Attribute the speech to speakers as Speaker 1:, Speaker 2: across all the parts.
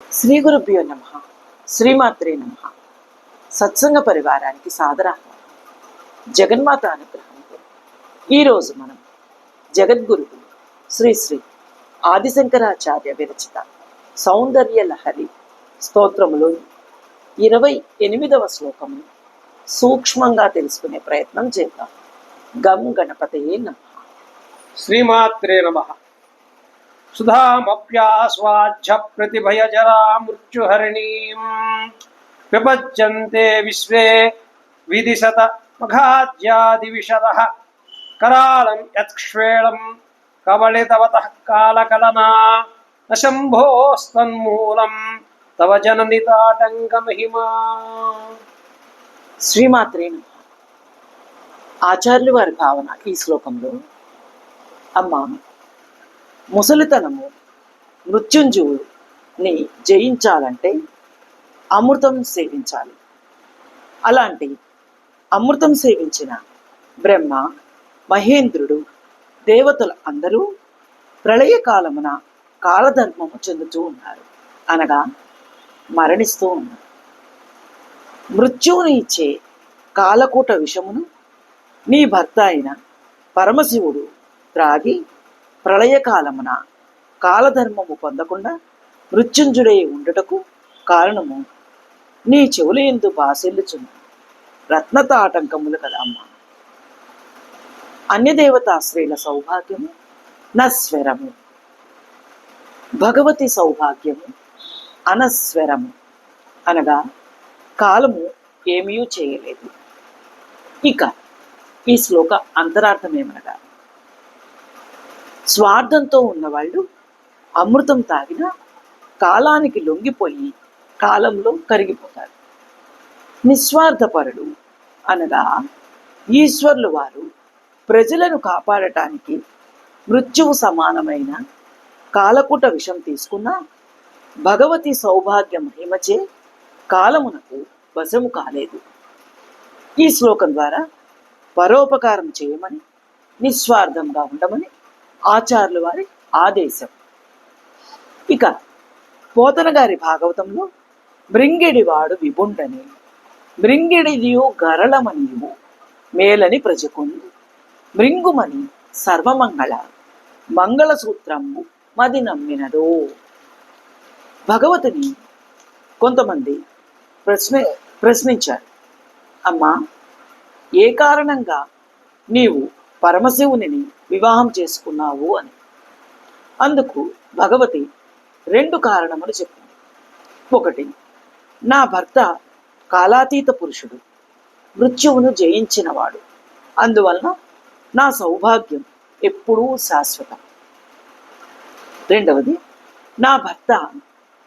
Speaker 1: శ్రీ గురుభ్యో నమ. శ్రీమాత్రే నమ. సత్సంగ పరివారానికి సాదరాహ్వానం జగన్మాత అనుగ్రహంతో ఈరోజు మనం జగద్గురువు శ్రీ శ్రీ ఆదిశంకరాచార్య విరచిత సౌందర్య లహరి స్తోత్రములో ఇరవై ఎనిమిదవ శ్లోకమును సూక్ష్మంగా తెలుసుకునే ప్రయత్నం చేద్దాం. గం గణపతయే నమ.
Speaker 2: శ్రీమాత్రే నమ. సుధామప్యాస్వాధ్య ప్రతిభయజరా మృత్యుహరిణీం విపజ్యంతే విశ్వే విదిశత మఘాద్యాదివిషద కరాళం యత్క్ష్వేళం కవళితవత కాలకలనా న శంభోస్తన్మూలం తవ జననితాటంకమహిమా
Speaker 1: శ్రీమాత్రే నమ ఆచార్యుల వారి భావన ఈ శ్లోకంలో అమ్మా ముసలితనము మృత్యుంజువుని జయించాలంటే అమృతం సేవించాలి. అలాంటి అమృతం సేవించిన బ్రహ్మ మహేంద్రుడు దేవతలు అందరూ ప్రళయకాలమున కాలధర్మము చెందుతూ ఉన్నారు. అనగా మరణిస్తూ ఉన్నారు. మృత్యువుని ఇచ్చే కాలకూట విషమును నీ భర్త అయిన పరమశివుడు త్రాగి ప్రళయకాలమున కాలధర్మము పొందకుండా మృత్యుంజుడై ఉండుటకు కారణము. నీ చెవుల ఎందు బాసిల్లుచున్న రత్నత ఆటంకములు కదా అమ్మ. అన్యదేవతాశ్రీల సౌభాగ్యము నస్వరము భగవతి సౌభాగ్యము అనస్వరము అనగా కాలము ఏమీ చేయలేదు. ఇక ఈ శ్లోక అంతరార్థమేమనగా స్వార్థంతో ఉన్నవాళ్ళు అమృతం తాగిన కాలానికి లొంగిపోయి కాలంలో కరిగిపోతారు. నిస్వార్థపరుడు అనగా ఈశ్వర్లు వారు ప్రజలను కాపాడటానికి మృత్యువు సమానమైన కాలకుట విషం తీసుకున్న భగవతి సౌభాగ్య మహిమచే కాలమునకు వశము కాలేదు. ఈ శ్లోకం ద్వారా పరోపకారం చేయమని నిస్వార్థంగా ఉండమని ఆచార్యుల వారి ఆదేశం. ఇక పోతన గారి భాగవతంలో మృంగిడివాడు విభుండని. మృంగిడిదియు గరళమనియు మేలని ప్రజకొందు మృంగుమని సర్వమంగళ మంగళసూత్రము మది నమ్మినదో. భగవతిని కొంతమంది ప్రశ్న ప్రశ్నించారు. అమ్మా ఏ కారణంగా నీవు పరమశివుని వివాహం చేసుకున్నావు అని. అందుకు భగవతి రెండు కారణములు చెప్పింది ఒకటి నా భర్త కాలాతీత పురుషుడు మృత్యువును జయించినవాడు. అందువలన నా సౌభాగ్యం ఎప్పుడూ శాశ్వతం. రెండవది నా భర్త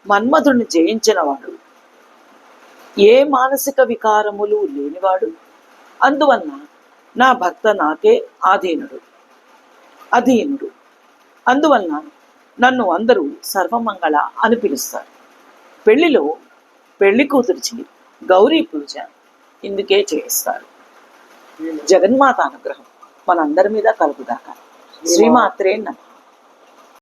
Speaker 1: మన్మధుడిని జయించినవాడు. ఏ మానసిక వికారములు లేనివాడు. అందువలన నా భర్త నాకే ఆధీనుడు. అధీనుడు. అందువలన నన్ను అందరూ సర్వమంగళ అని పిలుస్తారు. పెళ్ళిలో పెళ్ళి కూతురిచి గౌరీ పూజ ఇందుకే చేయిస్తారు. జగన్మాత అనుగ్రహం మనందరి మీద కలుగుదాకా. శ్రీమాత్రే నమః.